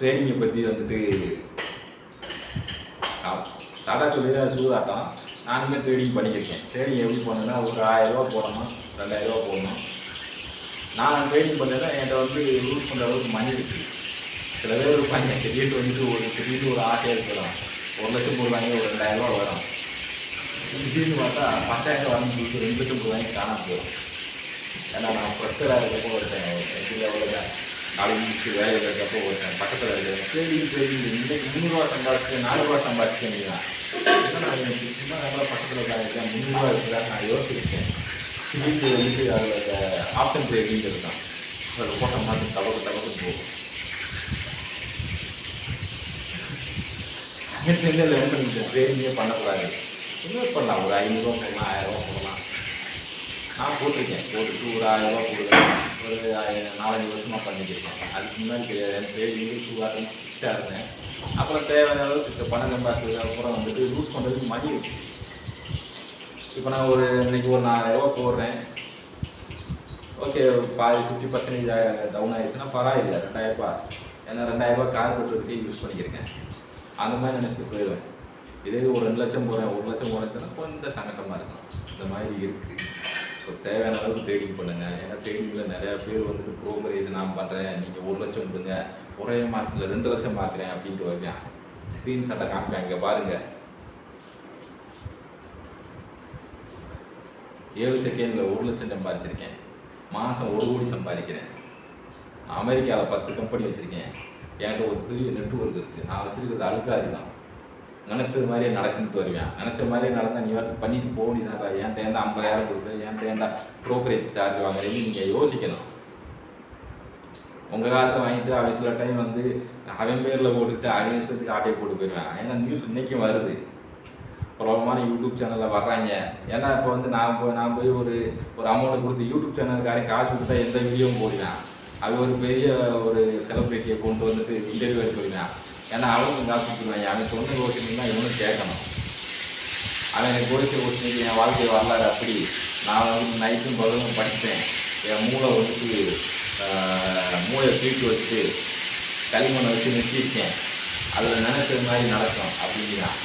ட்ரைனிங்கை பற்றி வந்துட்டு சாதா சொல்லி சூதாட்டம். நானுமே ட்ரேடிங் பண்ணியிருக்கேன். ட்ரேடிங் எப்படி பண்ணுன்னா ஒரு ஆயிரரூபா போடணும் ரெண்டாயிரரூபா போடணும். நான் ட்ரேடிங் பண்ணேன்னா என்கிட்ட வந்து யூஸ் பண்ணுற அளவுக்கு மணி இருக்குது சில பேர் இருப்பாங்க திடீர்னு வந்துட்டு ஒரு திடீர்னு ஒரு ஆசையாக இருக்கலாம். ஒரு லட்சம் போடுவாங்க ஒரு ரெண்டாயிரரூபா வரும். திடீர்னு பார்த்தா பத்தாயிரம் வரணும் சொல்லிட்டு ரெண்டு லட்சம் போடுவாங்க காணாமல் போயிடும். ஏன்னா நான் ப்ரெஷராக இருக்கப்போ ஒருத்தன் எப்படி தான் காலை முடிச்சு வேலையில் இருக்கப்போ ஒருத்தன் பக்கத்தில் இருக்கிறேன் ட்ரேடிங் ட்ரேடிங் இன்றைக்கு முந்நூறுரூவா சம்பாதிச்சு நானூறுரூவா சம்பாதிச்சேன் அப்படின்னா நான் சும்மா நல்லா பக்கத்தில் உட்காந்துருக்கேன் முந்நூறுரூவா இருக்கிறா நான் யோசிச்சிருக்கேன். திடீர்னு வந்துட்டு அதில் ஆப்ஷன் ட்ரேடிங் இருக்கான் அதில் போட்ட மாதிரி தவக்கு தவக்கு போகும். அங்கேருந்து லெவன் பண்ணிட்டு ட்ரேடிங்கே பண்ணக்கூடாது. இன்வெஸ்ட் பண்ணலாம்? ஒரு ஐநூறுரூவா போடலாம் ஆயிரரூவா போடலாம் நான் போட்டிருக்கேன். போட்டுட்டு ஒரு ஆயிரரூவா போடுவேன் ஒரு ஆயிரம் நாலஞ்சு வருஷமாக பண்ணிக்கிருக்கேன் அதுக்கு முன்னாடி கிடையாது எனக்கு ட்ரேடிங்கு சூதாட்டம் இருந்தேன். அப்புறம் தேவையான அளவுக்கு இப்போ பணம் சம்பாதிச்சதுக்கு அப்புறம் வந்துட்டு யூஸ் பண்ணுறதுக்கு மணி இருக்கு. இப்போ நான் ஒரு இன்னைக்கு ஒரு நாலாயிரரூவா போடுறேன். ஓகே பாதி ஃபிஃப்டி பர்சன்டேஜ் டவுன் ஆயிடுச்சுன்னா பரவாயில்லை ரெண்டாயிரரூபா ஏன்னா ரெண்டாயிரரூபா கார் கட்டுறதுக்கே யூஸ் பண்ணிக்கிறேன் அந்த மாதிரி நினச்சிட்டு போயிடுவேன். இதே ஒரு ரெண்டு லட்சம் போகிறேன் ஒரு லட்சம் போகிறேன்னா கொஞ்சம் சங்கடமாக இருக்கும். இந்த மாதிரி இருக்குது ஸோ தேவையான அளவுக்கு ட்ரேடிங் பண்ணுங்கள் ஏன்னா ட்ரேடிங்கில் நிறையா பேர் வந்துட்டு ப்ரோக்கரேஜ் நான் பண்ணுறேன் நீங்கள் ஒரு லட்சம் கொடுங்க ஒரே மாதத்தில் ரெண்டு லட்சம் பார்க்குறேன் அப்படின்ட்டு வருவேன் ஸ்க்ரீன்ஷாட்டை காமிப்பேன் இங்கே பாருங்கள் ஏழு செகண்டில் ஒரு லட்சம் சம்பாதிச்சிருக்கேன். மாதம் ஒரு கோடி சம்பாதிக்கிறேன். அமெரிக்காவில் பத்து கம்பெனி வச்சுருக்கேன். என்கிட்ட ஒரு பெரிய நெட்ஒர்க் இருக்குது நான் வச்சுருக்கிறது அழுக்காது தான் நினச்சது மாதிரியே நடக்குன்ட்டு வருவேன். நினச்ச மாதிரியே நடந்தால் நீ வந்து பண்ணிட்டு போக வேண்டியதாடா ஏன் தேர்ந்தா ஐம்பதாயிரம் கொடுத்து ஏன் தேர்ந்தா ப்ரோக்கரேஜ் சார்ஜ் வாங்குறேன்னு நீங்கள் யோசிக்கணும். உங்கள் காலத்தில் வாங்கிட்டு அவன் சில டைம் வந்து அவன் பேரில் போட்டுட்டு அவன் விஷயத்துக்கு ஆட்டையை போட்டு போயிடுவேன். ஏன்னா நியூஸ் இன்றைக்கும் வருது. பிரபலமான யூடியூப் சேனலில் வர்றாங்க. ஏன்னா இப்போ வந்து நான் போய் நான் போய் ஒரு ஒரு அமௌண்ட் கொடுத்து யூடியூப் சேனலுக்காரன் காசு கொடுத்தா எந்த வீடியோவும் போடுவேன். அது ஒரு பெரிய ஒரு செலிப்ரிட்டியை கொண்டு வந்துட்டு இன்டர்வியூ எடுத்துருவேன் ஏன்னா அவனுக்கு காசு கொடுத்துருவாங்க அவன் சொன்ன யோசனைன்னா இவனும் கேட்கணும். அவன் எனக்கு குறித்த யோசனைக்கு என் வாழ்க்கை வரலாறு அப்படி. நான் வந்து நைட்டும் பகலும் படித்தேன். என் மூளை வந்துட்டு மூளை மூளையை தூக்கி வச்சு களிமண்ணை வச்சு நிறுத்திருக்கேன் அதில் நினைச்சது மாதிரி நடக்கும் அப்படிங்கிறான்.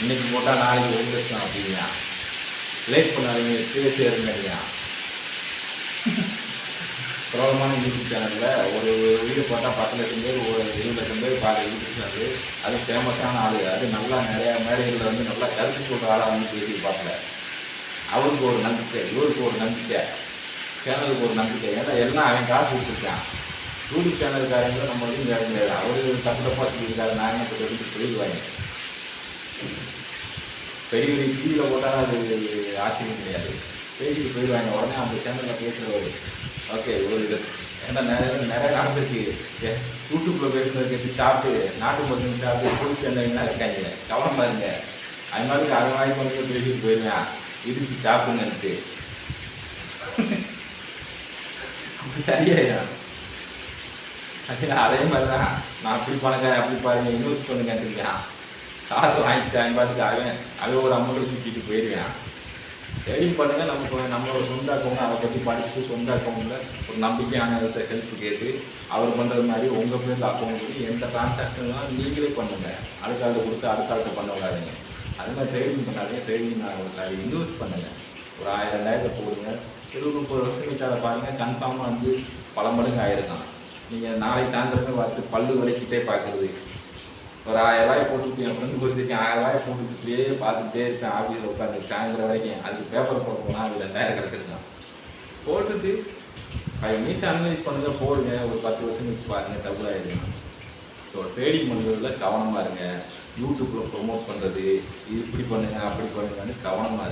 இன்னைக்கு போட்டால் நாளைக்கு ஒரு லட்சம் அப்படிங்கிறான். லேட் பண்ணாதீங்க கீழே சேருங்கிறான் பிரபலமான யூடியூப் சேனலில் ஒரு வீடியோ போட்டால் பத்து லட்சம் பேர் ஒரு இருபது லட்சம் பேர் பார்க்குற யூடியூப் சேனல் அது ஃபேமஸான ஆள். அது நல்லா நிறையா மேடைகளில் வந்து நல்லா கருத்து சொல்கிற ஆளாக வந்து பேசி பார்க்கல. அவருக்கு ஒரு நம்பிக்கை இவருக்கு ஒரு நம்பிக்கை சேனலுக்கு ஒரு நம்பிக்கை. ஏன்னா எல்லாம் அவன் காசு கொடுத்துருக்கான். யூடியூப் சேனலுக்காரங்க நம்ம வந்து வேற முடியாது அவரு தப்பு தப்பாக சொல்லியிருக்காரு நான் என்ன சொல்லிட்டு சொல்லிடுவாங்க. பெரிய பெரிய டிவியில் போட்டால் அது ஆச்சரியம் கிடையாது. பேசிட்டு போயிடுவாங்க. உடனே அந்த சேனலில் பேசுகிறவர் ஓகே ஒரு இது. ஏன்னா நிறைய நிறைய யூடியூப்ல பேசுனது கேட்டு சாப்பிட்டு நாட்டு மருந்து சாப்பிட்டு குடிச்சு என்ன இருக்காங்க? கவனம் பாருங்க அது மாதிரி அது மாதிரி கொஞ்சம் பேசிட்டு போயிடுவேன் இடிச்சு சாப்பிடுங்கன்ட்டு. அப்படி சரியாயிடும். அதே அதே மாதிரி தான் நான் அப்படி பணக்காரன் அப்படி பாருங்க. இன்வெஸ்ட் பண்ணுங்க காசு வாங்கிட்டு அவன் பாட்டுக்கு அவன் அவன் ஒரு அமௌண்ட் தூக்கிட்டு போயிடுவேன் ட்ரேடிங் பண்ணுங்கள் நமக்கு நம்மளோட சொந்த அக்கௌண்ட் அதை பற்றி படிச்சுட்டு சொந்த அக்கௌண்ட்டில் ஒரு நம்பிக்கையான ஹெல்ப் கேட்டு அவர் பண்ணுறது மாதிரி உங்கள் பேரில் அக்கௌண்ட் எந்த டிரான்சாக்ஷன்லாம் நீங்களே பண்ணுங்கள் அடுத்த ஆள் கொடுத்து அடுத்த ஆள்கிட்ட பண்ண விடாதீங்க. அது மாதிரி ட்ரேடிங் பண்ணாதீங்க ட்ரேடிங் சாரி இன்வெஸ்ட் பண்ணுங்க. ஒரு ஆயிரம் ரெண்டாயிரத்தை போடுங்க இருபது முப்பது வருஷம் கழிச்சு அதை பாருங்கள் கன்ஃபார்மாக வந்து பல மடங்கு ஆயிருக்கான். நீங்கள் நாளைக்கு சாயந்தரமே பார்த்து பல்லு வலிக்கிட்டே பார்க்குறது. ஒரு ஆயிரம் ரூபாய் போட்டுட்டு என் ஃப்ரெண்டு கொடுத்துருக்கேன் ஆயிரம் ரூபாய் போட்டுக்கிட்டே பார்த்துட்டே இருப்பேன். ஆஃபீஸில் உட்காந்து சாயந்தரம் வரைக்கும் அதுக்கு பேப்பர் போட்டோம்னா போனால் அது ரெண்டாயிரம் கிடச்சிருக்கான் போட்டுட்டு ஃபைவ் மினிட்ஸ் அனலைஸ் பண்ணுங்க போடுங்க. ஒரு பத்து வருஷம் கழிச்சு பாருங்க டபுள் ஸோ ட்ரேடிங் பண்ணுறதுல கவனமாக இருங்க. யூடியூப்பில் ப்ரொமோட் பண்ணுறது இது இப்படி பண்ணுங்க அப்படி பண்ணுங்கன்னு கவனமாக இருங்க.